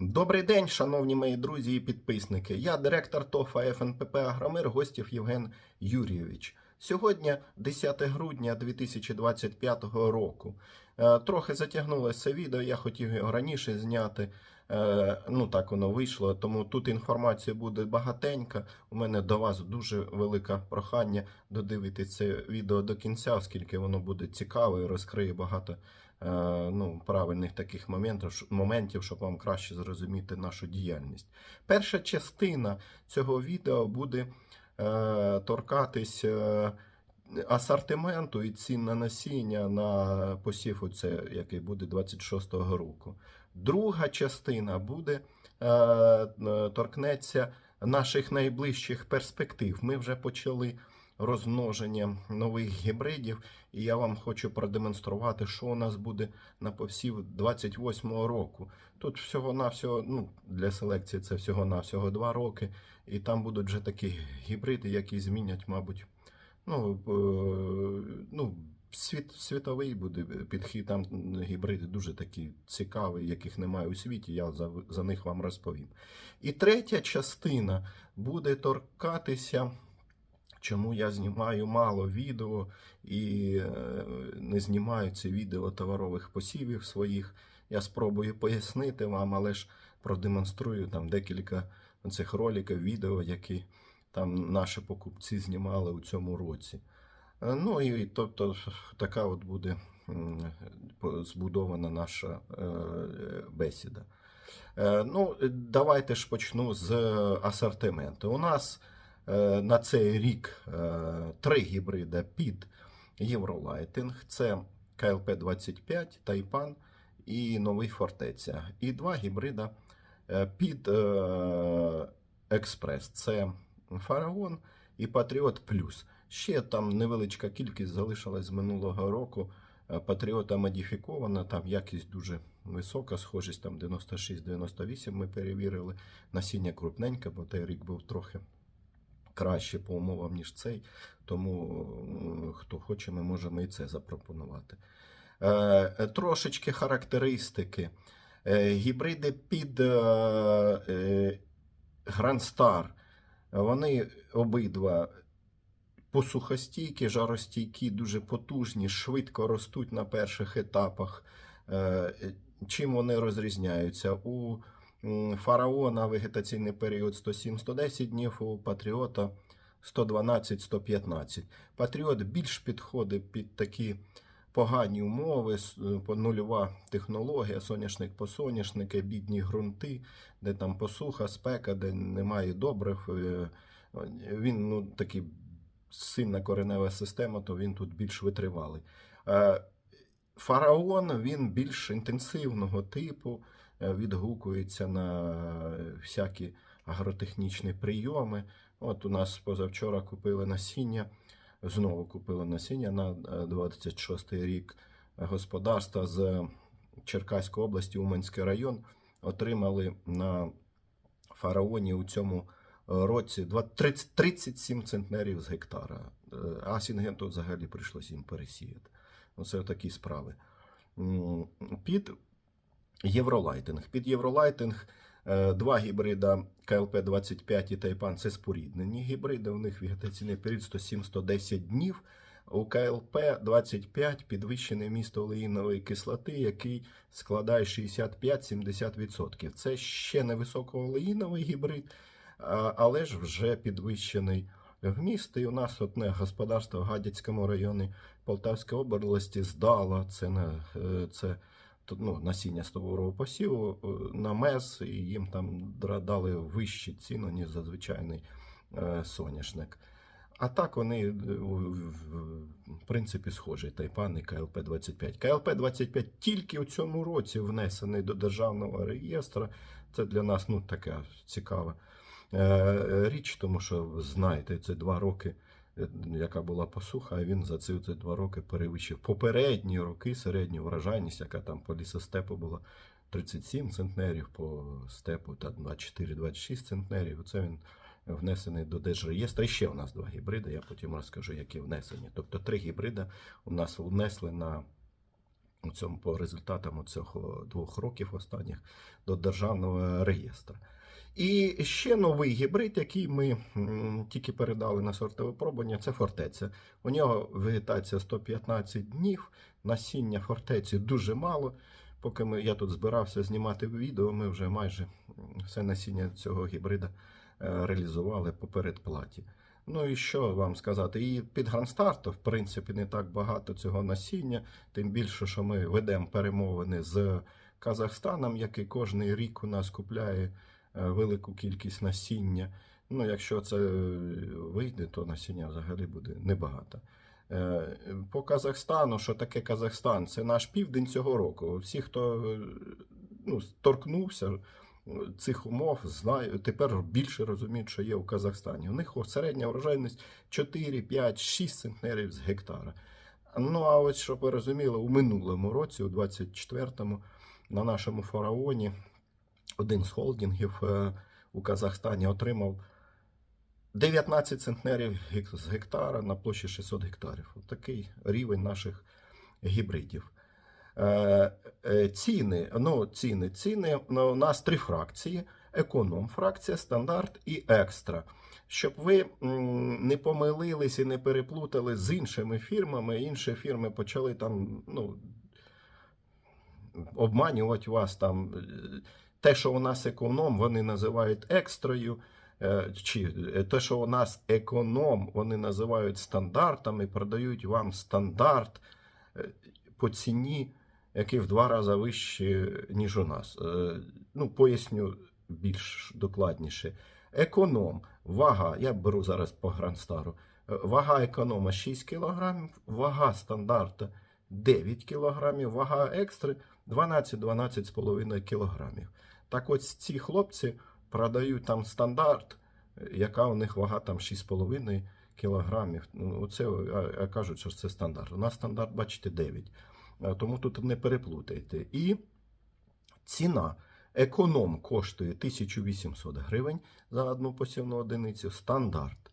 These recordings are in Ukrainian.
Добрий день, шановні мої друзі і підписники. Я директор ТОФА ФНПП Агромир, гостів Євген Юрійович. Сьогодні 10 грудня 2025 року. Е, Трохи затягнулося відео, я хотів його раніше зняти. Е, Ну так воно вийшло, тому тут інформація буде багатенька. У мене до вас дуже велике прохання додивитися це відео до кінця, оскільки воно буде цікаве і розкриє багато ну, правильних таких моментів, моментів, щоб вам краще зрозуміти нашу діяльність. Перша частина цього відео буде е, торкатись е, асортименту і цін на насіння на посів, оце, який буде 26-го року. Друга частина буде е, е, торкнеться наших найближчих перспектив. Ми вже почали розмноження нових гібридів, і я вам хочу продемонструвати, що у нас буде на посів 28-го року. Тут всього-навсього, ну, для селекції це всього-навсього 2 роки, і там будуть вже такі гібриди, які змінять, мабуть, ну, е, ну, світ, світовий буде підхід, там гібриди дуже такі цікаві, яких немає у світі, я за, за них вам розповім. І третя частина буде торкатися. Чому я знімаю мало відео і е, не знімаю ці відео товарових посівів своїх. Я спробую пояснити вам, але ж продемонструю там декілька цих роликів, відео, які там наші покупці знімали у цьому році. Е, Ну і тобто така от буде збудована наша е, бесіда. Ну, давайте ж почну з асортименту. У нас на цей рік е, три гібриди під Євролайтинг. Це КЛП-25, Тайпан і Новий Фортеця. І два гібрида е, під е, Експрес. Це Фараон і Патріот Плюс. Ще там невеличка кількість залишилась з минулого року. Е, Патріота модифікована, там якість дуже висока, схожість там 96-98 ми перевірили. Насіння крупненьке, бо той рік був трохи краще по умовам, ніж цей. Тому хто хоче, ми можемо і це запропонувати. Е, е, Трошечки характеристики. Е, Гібриди під е, е, Grand Star, вони обидва посухостійкі, жаростійкі, дуже потужні, швидко ростуть на перших етапах. Е, Чим вони розрізняються? У фараона вегетаційний період 107-110 днів, у патріота 112-115. Патріот більш підходить під такі погані умови, нульова технологія, соняшник по соняшники, бідні ґрунти, де там посуха, спека, де немає добрив. е, Він ну, такий сильна коренева система, то він тут більш витривалий. Е, Фараон він більш інтенсивного типу, е, відгукується на всякі агротехнічні прийоми. От у нас позавчора купили насіння, знову купили насіння на е, 26 рік господарства з Черкаської області, Уманський район, отримали на фараоні у цьому е, році два- 30 37 центнерів з гектара. Е, А Сінгенту взагалі прийшлося їм пересіяти. Оце такі справи. Під Євролайтинг. Під Євролайтинг е, два гібрида КЛП-25 і Тайпан це споріднені гібриди. У них вегетаційний період 107-110 днів. У КЛП-25 підвищене місто олеїнової кислоти, який складає 65-70%. Це ще не високоолеїновий гібрид, але ж вже підвищений вміст. І у нас одне господарство в Гадяцькому районі Полтавської області здало це е, це ну, насіння стовурового посіву е, на мез, і їм там дали вищі ціну, ніж за звичайний е, соняшник. А так вони е, в, принципі схожі Тайпан і КЛП-25. КЛП-25 тільки у цьому році внесений до державного реєстру. Це для нас ну, така цікава річ, тому що знаєте, це два роки, яка була посуха, а він за ці, два роки перевищив попередні роки середню врожайність, яка там по лісостепу була 37 центнерів, по степу та 24-26 центнерів. Це він внесений до держреєстру. І ще у нас два гібриди, я потім розкажу, які внесені. Тобто три гібриди у нас внесли на у цьому по результатам цього двох років останніх до державного реєстру. І ще новий гібрид, який ми тільки передали на сортове пробування, це фортеця. У нього вегетація 115 днів, насіння фортеці дуже мало. Поки ми, я тут збирався знімати відео, ми вже майже все насіння цього гібрида е, реалізували по передплаті. Ну і що вам сказати? І під гранстарту, в принципі, не так багато цього насіння, тим більше, що ми ведемо перемовини з Казахстаном, який кожний рік у нас купляє велику кількість насіння. Ну, якщо це е, вийде, то насіння взагалі буде небагато. Е, По Казахстану, що таке Казахстан? Це наш південь цього року. Всі, хто е, ну, торкнувся е, цих умов, знаю, тепер більше розуміють, що є у Казахстані. У них середня врожайність 4, 5, 6 центнерів з гектара. Ну, а ось, щоб ви розуміли, у минулому році, у 24-му, на нашому фараоні, один з холдингів е, у Казахстані отримав 19 центнерів з гектара на площі 600 гектарів. Такий рівень наших гібридів. Е, е, Ціни, ну, ціни, ціни. ну, У нас три фракції: економ фракція, стандарт і екстра. Щоб ви не помилились і не переплутали з іншими фірмами, інші фірми почали там ну, обманювати вас там. Те, що у нас економ, вони називають екстрою. Е, Чи е, те, що у нас економ, вони називають стандартом і продають вам стандарт е, по ціні, який в два рази вищий, ніж у нас. Ну, поясню більш докладніше. Економ, вага, я беру зараз по Грандстару. Вага економа 6 кг, вага стандарта 9 кг, вага екстри 12-12,5 кг. Так ось ці хлопці продають там стандарт, е, яка у них вага там 6,5 кілограмів. Ну, а кажуть, що це стандарт. У нас стандарт, бачите, 9. Тому тут не переплутайте. І ціна. Економ коштує 1800 гривень за одну посівну одиницю, стандарт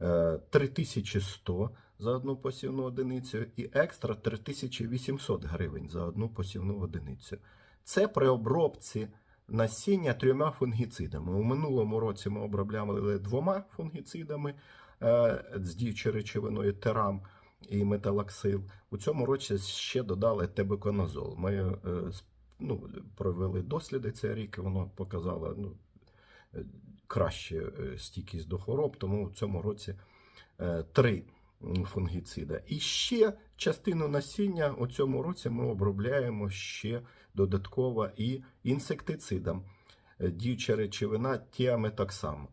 е, 3100 за одну посівну одиницю і екстра 3800 гривень за одну посівну одиницю. Це при обробці насіння трьома фунгіцидами. У минулому році ми обробляли двома фунгіцидами е, з діючою речовиною терам і металаксил. У цьому році ще додали тебеконазол. Ми е, ну, провели досліди цей рік, і воно показало ну, е, краще стійкість до хвороб, тому в цьому році три фунгіцида. І ще частину насіння у цьому році ми обробляємо ще додатково і інсектицидом. Е, Діюча речовина тіаметоксам.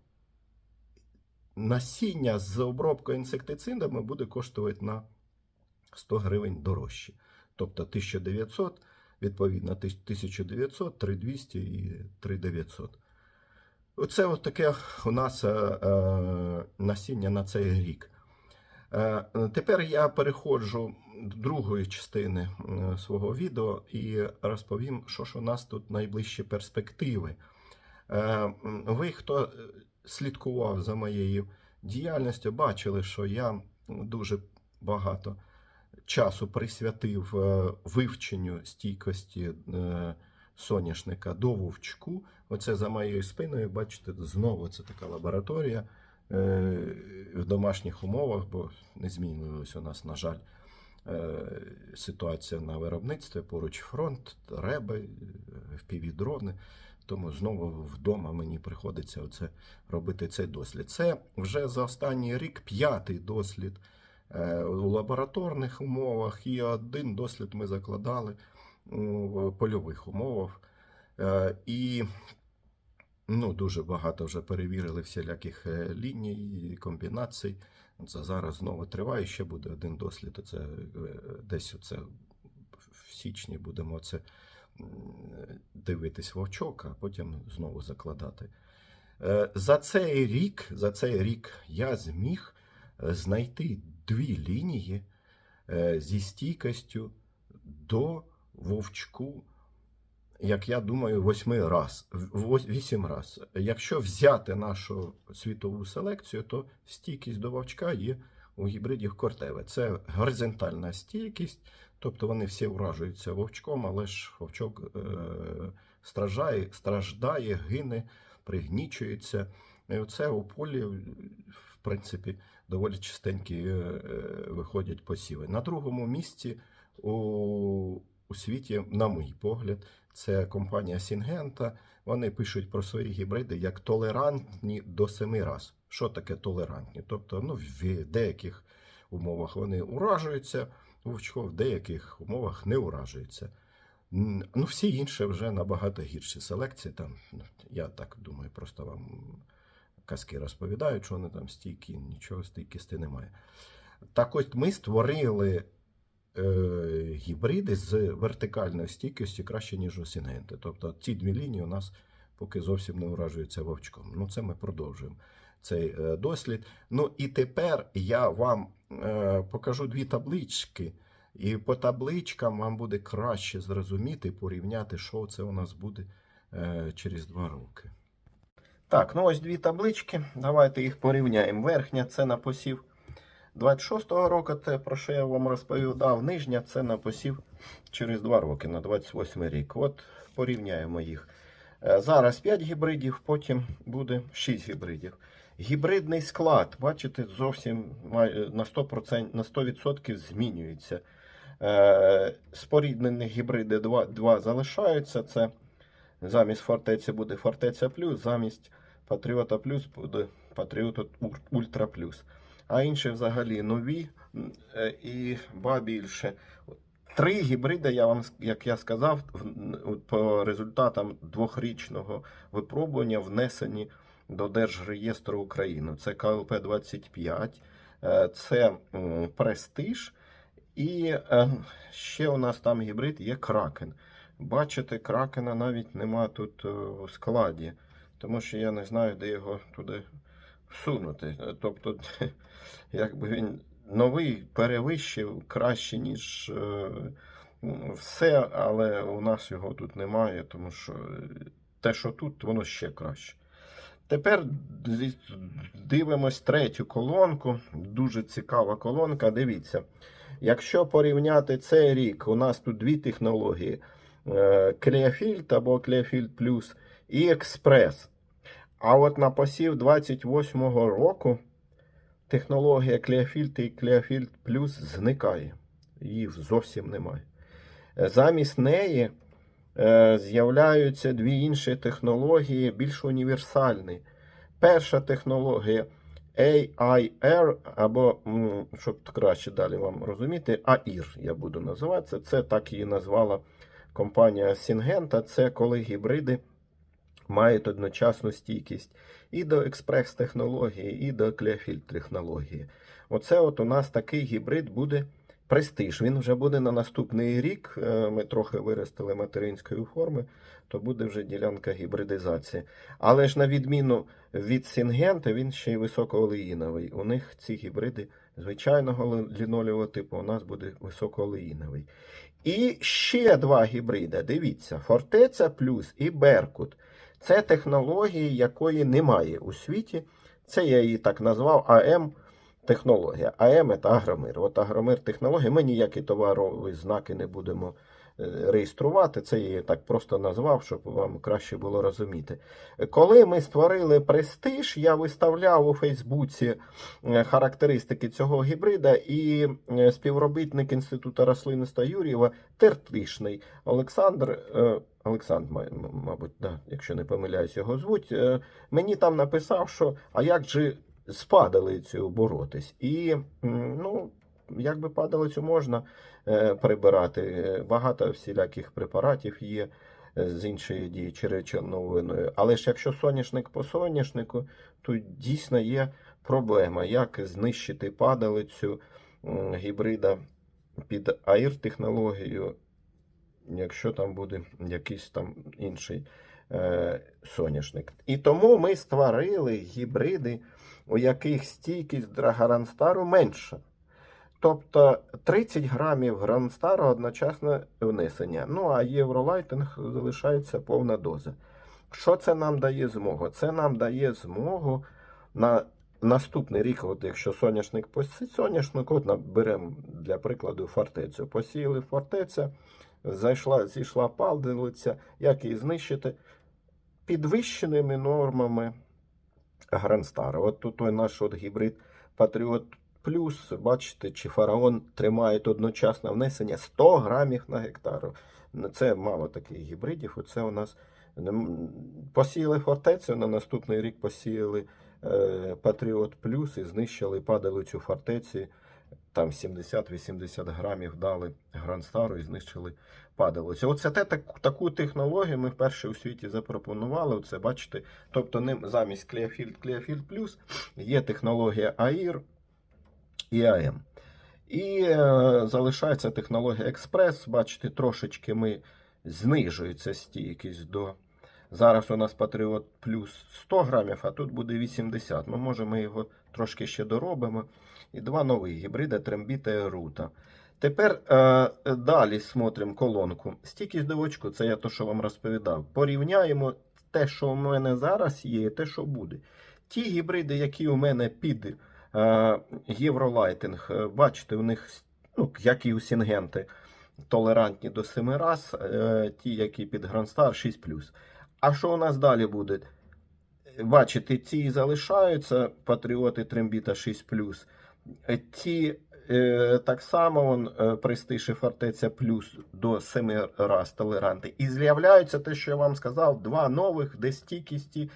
Насіння з обробкою інсектицидами буде коштувати на 100 гривень дорожче. Тобто 1900, відповідно, 1900, 3200 і 3900. Оце от таке у нас е, е, насіння на цей рік. Е, Тепер я переходжу до другої частини е, свого відео і розповім, що ж у нас тут найближчі перспективи. Е, Ви, хто слідкував за моєю діяльністю, бачили, що я дуже багато часу присвятив вивченню стійкості соняшника до вовчку. Оце за моєю спиною, бачите, знову це така лабораторія в домашніх умовах, бо не змінилась у нас, на жаль, е, ситуація на виробництві. Поруч фронт, реби, впівдрони. Тому знову вдома мені приходиться оце робити цей дослід. Це вже за останній рік п'ятий дослід е, у лабораторних умовах, і один дослід ми закладали у польових умовах. Е, І ну, дуже багато вже перевірили всіляких е, ліній, і комбінацій. Це зараз знову триває. Ще буде один дослід. Це е, десь оце в січні будемо це дивитись вовчок, а потім знову закладати. Е, За цей рік, за цей рік я зміг знайти дві лінії зі стійкістю до вовчку, як я думаю, восьми раз, вісім раз. Якщо взяти нашу світову селекцію, то стійкість до вовчка є у гібридів Кортеве. Це горизонтальна стійкість Тобто вони всі уражуються вовчком, але ж вовчок е, страждає, страждає, гине, пригнічується. І оце у полі, в принципі, доволі чистенькі е, е, виходять посіви. На другому місці у, у світі, на мій погляд, це компанія Сінгента. Вони пишуть про свої гібриди як толерантні до семи раз. Що таке толерантні? Тобто, ну, в деяких умовах вони уражуються, вовчко в деяких умовах не уражується. М, Ну, всі інші вже набагато гірші селекції. Там, ну, я так думаю, просто вам казки розповідають, що вони там стійкі, нічого стійкісти немає. Так ось ми створили гібриди з вертикальною стійкістю краще, ніж у Сінгенти. Тобто ці дві лінії у нас поки зовсім не уражуються вовчком. Ну, це ми продовжуємо цей е, дослід. Ну і тепер я вам е, покажу дві таблички. І по табличкам вам буде краще зрозуміти, порівняти, що це у нас буде е, через два роки. Так, ну ось дві таблички. Давайте їх порівняємо. Верхня це на посів 26-го року, те, про що я вам розповідав. Нижня це на посів через два роки, на 28 рік. От порівняємо їх. Е, Зараз 5 гібридів, потім буде 6 гібридів. Гібридний склад, бачите, зовсім на 100%, на 100% змінюється. Е, Споріднені гібриди 2, 2 залишаються. Це замість фортеці буде фортеця плюс, замість Патріота плюс буде Патріот Ультра плюс. А інші взагалі нові е, і ба більше. Три гібриди, я вам, як я сказав, по результатам двохрічного випробування внесені до Держреєстру України. Це КЛП-25, е, це Престиж. І е, ще у нас там гібрид є Кракен. Бачите, кракена навіть нема тут у складі, тому що я не знаю, де його туди всунути. Тобто, якби він новий перевищив краще, ніж е, все, але у нас його тут немає, тому що те, що тут, воно ще краще. Тепер дивимось третю колонку. Дуже цікава колонка. Дивіться. Якщо порівняти цей рік, у нас тут дві технології: Клеофільд або Клеофільд Плюс і Експрес. А от на посів 28-го року технологія Клеофільд і Клеофільд Плюс зникає. Її зовсім немає. Е, Замість неї е, з'являються дві інші технології, більш універсальні. Перша технологія AIR, або, щоб краще далі вам розуміти, AIR я буду називатися. Це так її назвала компанія Syngenta. Це коли гібриди мають одночасну стійкість і до експрес-технології, і до клеофільд-технології. Оце от у нас такий гібрид буде престиж. Він вже буде на наступний рік. Е, Ми трохи виростили материнської форми, то буде вже ділянка гібридизації. Але ж на відміну від Сінгента, він ще й високоолеїновий. У них ці гібриди звичайного лінолевого типу, у нас буде високоолеїновий. І ще два гібриди. Дивіться: Фортеця Плюс і Беркут. Це технології, якої немає у світі. Це я її так назвав АМ технологія. АМ це агромир. От агромир технологія. Ми ніякі товарові знаки не будемо реєструвати. Це я її так просто назвав, щоб вам краще було розуміти. Коли ми створили престиж, я виставляв у Фейсбуці е, характеристики цього гібрида, і е, співробітник Інституту рослинництва Юрієва Тертишний Олександр. е, Олександр, мабуть, да, якщо не помиляюсь, його звуть. Мені там написав, що а як же з падалицею боротись? І ну, якби падалицю можна прибирати. Е, Багато всіляких препаратів є е, з іншої діючої речовиною. Але ж якщо соняшник по соняшнику, то дійсно є проблема, як знищити падалицю гібрида під АІР-технологію, якщо там буде якийсь там інший е, соняшник. І тому ми створили гібриди, у яких стійкість Драгоранстару менша. Тобто 30 грамів Гранстару одночасне внесення. Ну а євролайтинг залишається повна доза. Що це нам дає змогу? Це нам дає змогу на наступний рік, от якщо соняшник посить, соняшник, от беремо для прикладу фортецю. Посіяли фортеця, зайшла, зійшла падалиця, як її знищити? Підвищеними нормами Гранстара. От тут той наш от гібрид Патріот Плюс, бачите, чи фараон тримають одночасне внесення 100 грамів на гектар. Ну, Це мало таких гібридів. Оце у нас посіяли фортецю, на наступний рік посіяли е, Патріот Плюс і знищили падалицю фортеці. Там 70-80 грамів дали Гранстару і знищили падалицю. Оце те, так, таку технологію ми вперше у світі запропонували. Оце бачите. Тобто ним замість Clearfield Clearfield Plus є технологія AIR AM. І е, залишається технологія Експрес. Бачите, трошечки ми знижується стійкість до. Зараз у нас Patriot Plus 100 грамів, а тут буде 80. Ну, може, ми його трошки ще доробимо. І два нові гібриди Трембіта і Рута. Тепер е, далі смотримо колонку. Стійкість до очку, це я то, що вам розповідав. Порівняємо те, що у мене зараз є, і те, що буде. Ті гібриди, які у мене під Євролайтинг, е, бачите, у них, ну, як і у Сінгенти, толерантні до 7 раз, е, ті, які під Грандстар 6 А що у нас далі буде? Бачите, ці залишаються Патріоти Трембіта 6 Е, Ті е, так само вон, е, Престиж і Фортеця плюс до 7 раз толеранти. І з'являються те, що я вам сказав, два нових, де стійкісті.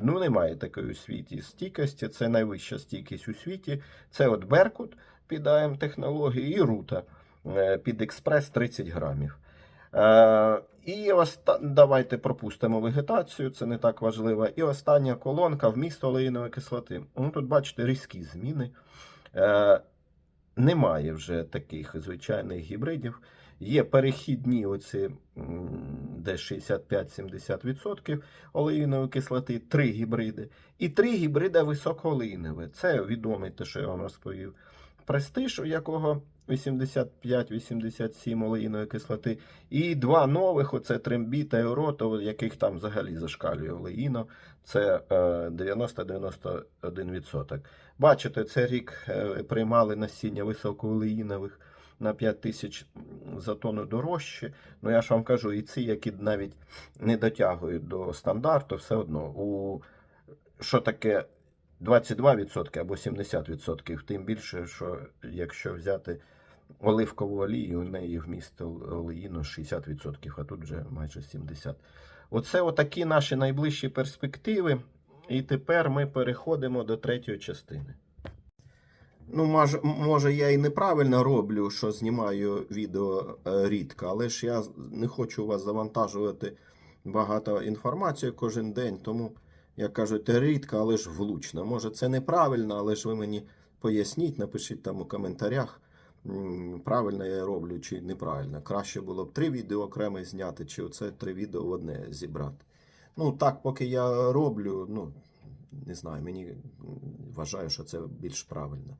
Ну, немає такої у світі стійкості. Це найвища стійкість у світі. Це от Беркут під АМ технології і Рута е, під експрес 30 грамів. Е, і оста... давайте пропустимо вегетацію, це не так важливо. І остання колонка вміст олеїнової кислоти. Ну, тут бачите різкі зміни. Е, немає вже таких звичайних гібридів. Є перехідні оці м, де 65-70% олеїнової кислоти, три гібриди. І три гібриди високоолеїнові. Це відомий те, що я вам розповів. Престиж, у якого 85-87 олеїнової кислоти. І два нових: оце Трембі та Еурото, яких там взагалі зашкалює олеїно. Це е, 90-91%. Бачите, цей рік е, приймали насіння високоолеїнових на 5 тисяч за тонну дорожче. Ну я ж вам кажу, і ці, які навіть не дотягують до стандарту, все одно. У що таке 22% або 70%, тим більше, що якщо взяти оливкову олію, у неї вміст олеїну 60%, а тут вже майже 70%. Оце отакі наші найближчі перспективи. І тепер ми переходимо до третьої частини. Ну, може, може, я і неправильно роблю, що знімаю відео е, рідко, але ж я не хочу вас завантажувати багато інформації кожен день, тому, як кажуть, рідко, але ж влучно. Може, це неправильно, але ж ви мені поясніть, напишіть там у коментарях, правильно я роблю чи неправильно. Краще було б три відео окремо зняти, чи оце три відео в одне зібрати. Ну, так, поки я роблю, ну, не знаю, мені вважаю, що це більш правильно.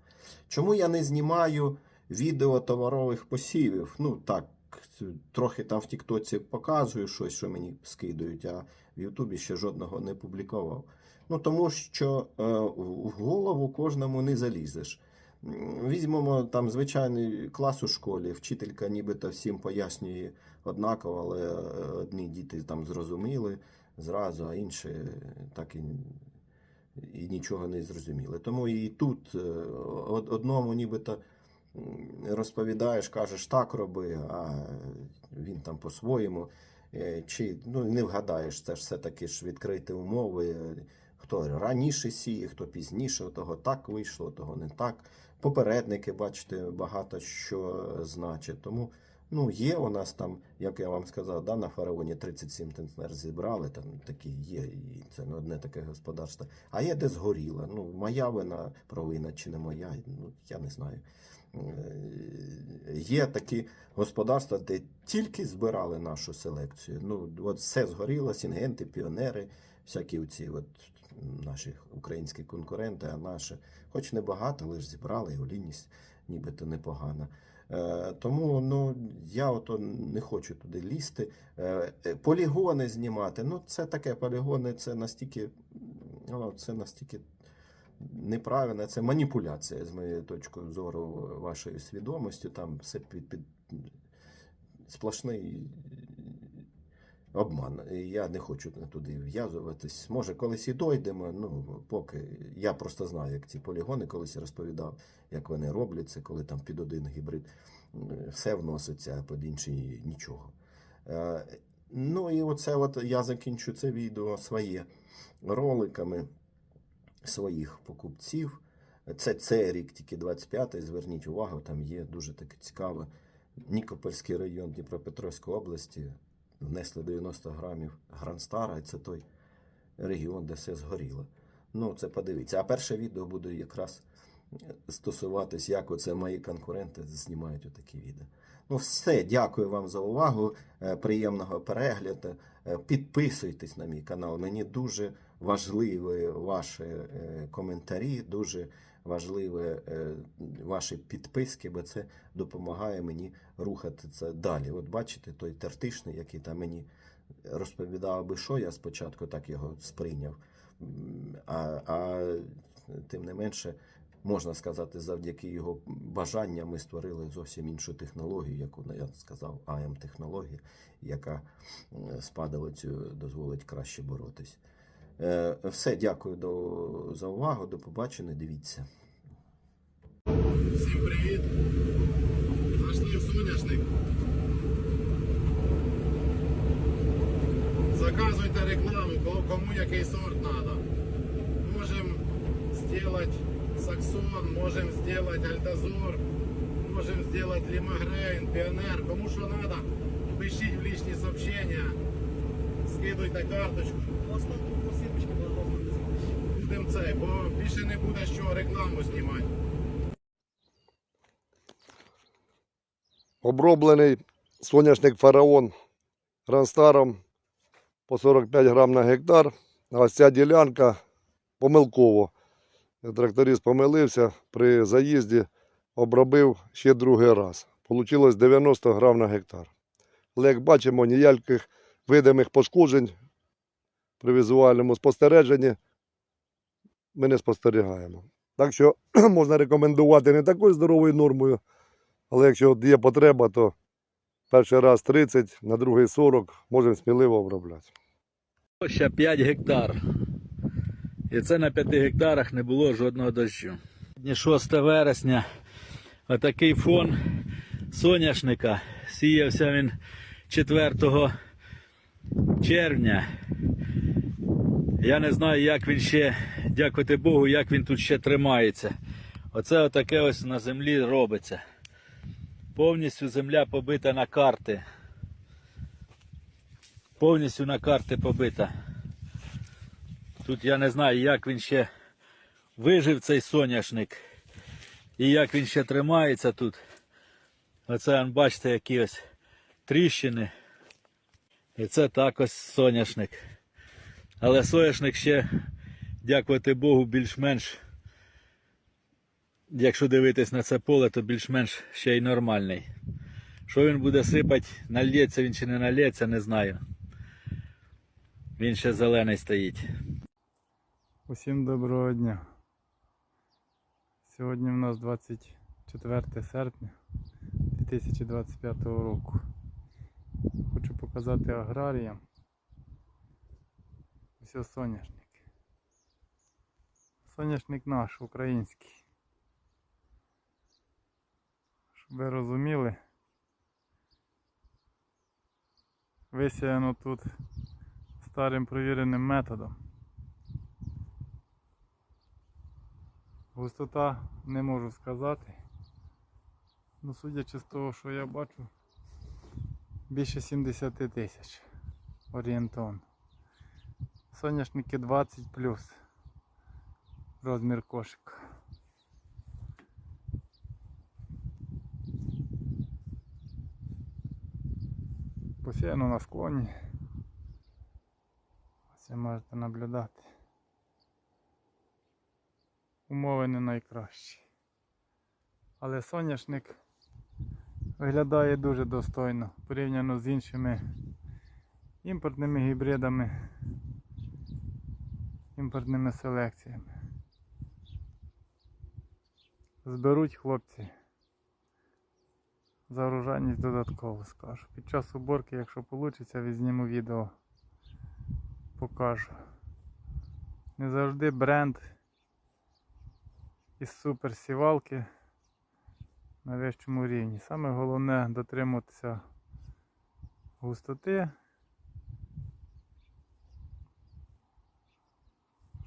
Чому я не знімаю відео товарових посівів? Ну, так, трохи там в Тіктоці показую щось, що мені скидують, а в Ютубі ще жодного не публікував. Ну, тому що е, в голову кожному не залізеш. Візьмемо там звичайний клас у школі, вчителька нібито всім пояснює однаково, але одні діти там зрозуміли зразу, а інші так і, і нічого не зрозуміли. Тому і тут е, одному нібито розповідаєш, кажеш так роби, а він там по-своєму. Е, Чи ну, не вгадаєш, це ж все-таки ж відкриті умови. е, Хто раніше сіє, хто пізніше, того так вийшло, того не так. Попередники, бачите, багато що значить. Тому ну, є у нас там, як я вам сказав, да, на фараоні 37 центнер зібрали, там такі є, і це не одне таке господарство. А є де згоріло. Ну, моя вина, провина чи не моя, ну, я не знаю. Е, Є такі господарства, де тільки збирали нашу селекцію. Ну, от все згоріло, сінгенти, піонери, всякі ці от наші українські конкуренти, а наші, хоч небагато, але ж зібрали, і олійність нібито непогана. Е, тому ну, я ото не хочу туди лізти. Е, е, полігони знімати. Ну, це таке полігони, це настільки, ну, це настільки неправильно. Це маніпуляція, з моєї точки зору, вашої свідомості. Там все під, під сплошний обман. Я не хочу туди в'язуватись. Може, колись і дойдемо. Ну, поки я просто знаю, як ці полігони колись розповідав, як вони робляться, коли там під один гібрид все вноситься, а під інший нічого. Е, Ну і оце от я закінчу це відео своє роликами своїх покупців. Це цей рік, тільки 25-й, зверніть увагу, там є дуже таке цікаве. Нікопольський район Дніпропетровської області внесли 90 грамів Гранстара, і це той регіон, де все згоріло. Ну, це подивіться. А перше відео буде якраз стосуватись, як оце мої конкуренти знімають отакі відео. Ну, все, дякую вам за увагу. е, Приємного перегляду. Е, Підписуйтесь на мій канал. Мені дуже важливі ваші е, коментарі, дуже важливі е, ваші підписки, бо це допомагає мені рухати це далі. От бачите, той тертишний, який там мені розповідав, аби що я спочатку так його сприйняв. А, а тим не менше, можна сказати, завдяки його бажанням ми створили зовсім іншу технологію, яку ну, я сказав, АМ технологія, яка з падалицю дозволить краще боротись. Е, Все, дякую до, за увагу. До побачення. Дивіться. Всім привіт! Зайшли в соняшник. Заказуйте рекламу, кому- який сорт треба. Можемо зробити Саксон, можемо зробити Альдазор, можемо зробити Лімагрейн, Піонер. Кому що треба, пишіть в личні сообщення, скидуйте карточку. Це, бо більше не буде що рекламу знімати. Оброблений соняшник фараон Гранстаром по 45 грам на гектар. А ця ділянка помилково. Тракторист помилився при заїзді, обробив ще другий раз. Получилось 90 грам на гектар. Але як бачимо, ніяких видимих пошкоджень при візуальному спостереженні ми не спостерігаємо. Так що можна рекомендувати не такою здоровою нормою, але якщо є потреба, то перший раз 30, на другий 40, можемо сміливо обробляти. Площа 5 гектар. І це на 5 гектарах не було жодного дощу. Сьогодні 6 вересня. Отакий фон соняшника. Сіявся він 4 червня. Я не знаю, як він ще, дякувати Богу, як він тут ще тримається. Оце отаке ось на землі робиться. Повністю земля побита на карти. Повністю на карти побита. Тут я не знаю, як він ще вижив цей соняшник. І як він ще тримається тут. Оце бачите, які ось тріщини. І це так ось соняшник. Але соняшник ще, дякувати Богу, більш-менш. Якщо дивитись на це поле, то більш-менш ще й нормальний. Що він буде сипати, нальється він чи не нальється, не знаю. Він ще зелений стоїть. Усім доброго дня. Сьогодні в нас 24 серпня 2025 року. Хочу показати аграріям. Ось соняшник. Соняшник наш, український. Щоб ви розуміли, висіяно тут старим провіреним методом. Густота не можу сказати. Ну, судячи з того, що я бачу, більше 70 тисяч орієнтовно. Соняшники 20 плюс розмір кошика. Посіяно на склоні. Ви можете наблюдати умови не найкращі. Але соняшник виглядає дуже достойно порівняно з іншими імпортними гібридами, імпортними селекціями. зберуть хлопці. За урожайність додатково скажу. Під час уборки, якщо вийде, візьмемо відео. Покажу. Не завжди бренд із суперсівалки на вищому рівні. Саме головне дотримуватися густоти,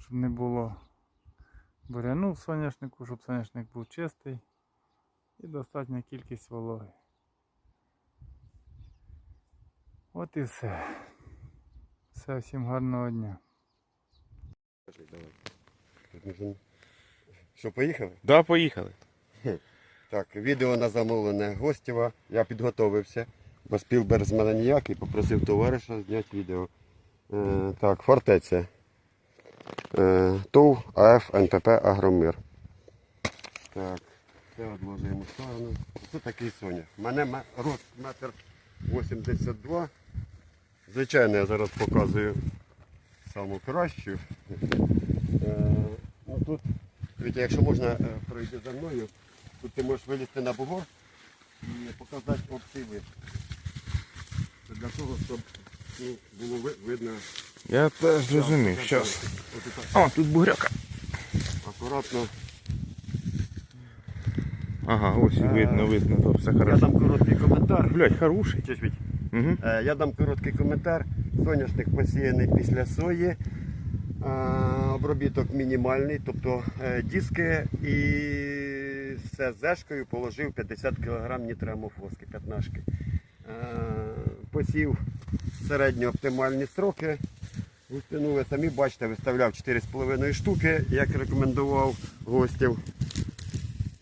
щоб не було буряну в соняшнику, щоб соняшник був чистий і достатня кількість вологи. От і все. Все, всім гарного дня. Що, поїхали? Да, поїхали. Так, відео на замовлене Гостєва. Я підготовився, бо Спілберг з мене ніякий, попросив товариша зняти відео. Е, так, фортеця. Е, ТОВ АФ НПП Агромир. Так, це відложуємо в сторону. Це такий соня. У мене ме- рост метр 82. Звичайно, я зараз показую саму кращу. Е, ну, тут, Вітя, якщо можна е, пройти за мною, тут ти можеш вилізти на бугор і показати. Це для того, щоб ну, було видно. Я теж зрозумів. Щас. О, тут бугряка. акуратно. Ага, ось і видно, видно, то все Я дам короткий коментар. Блять, хороший. Чуєш, Віть? Угу. Е, Я дам короткий коментар. Соняшник посіяний після сої. Е, Обробіток мінімальний, тобто е, диски і все з зешкою положив 50 кг нітроамофоски, п'ятнашки. Е, Посів середньо оптимальні строки. Густину ви самі бачите, виставляв 4,5 штуки, як рекомендував гостів.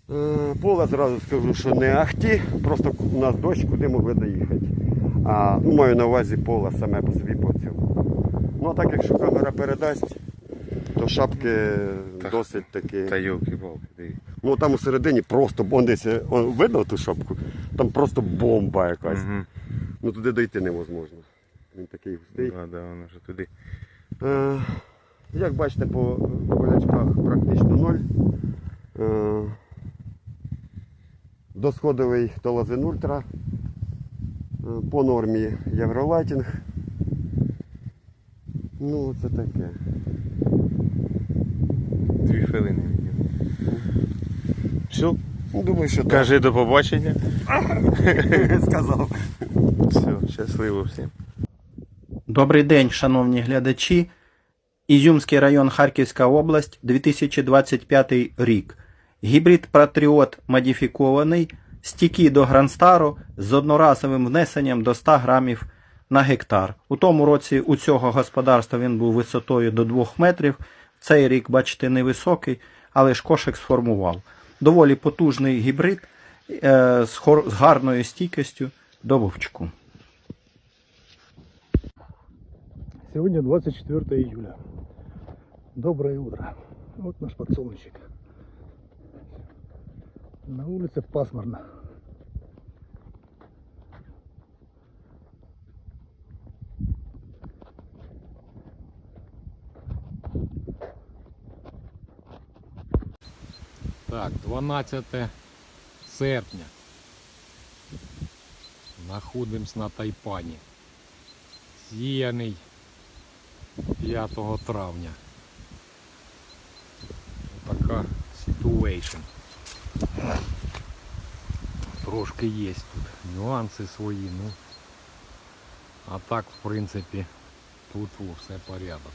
Е, Поле зразу скажу, що не ахті, просто у нас дощ, куди могли доїхати. А, ну, маю на увазі поле саме по собі по цьому. Ну а так якщо камера передасть, то шапки Так. досить такі. Та йолки-палки, диви. Ну там у середині просто он десь, он, видно ту шапку? Там просто бомба якась. Угу. Ну туди дойти невозможно. Він такий густий. Да, да, воно вже туди. Е, як бачите, по болячках практично ноль. Е, досходовий Толазин Ультра. Е, по нормі Євролайтінг. Ну, це таке. Дві хвилини. Все, Ну, думаю, що так. кажи до побачення. сказав. Все, щасливо всім. Добрий день, шановні глядачі. Ізюмський район Харківська область, 2025 рік. Гібрид Патріот модифікований, стійкий до Грандстару з одноразовим внесенням до 100 грамів на гектар. У тому році у цього господарства він був висотою до 2 метрів. Цей рік, бачите, невисокий, але ж кошик сформував. Доволі потужний гібрид е, з гарною стійкістю до вовчку. Сегодня 24 июля. Доброе утро. Вот наш подсолнечник. На улице пасмурно. Так, 12 серпня. Знаходимось на Тайпані. Зіяний 5 травня. Така ситуейшн. Трошки є тут нюанси свої, ну. А так, в принципі, тут все порядок.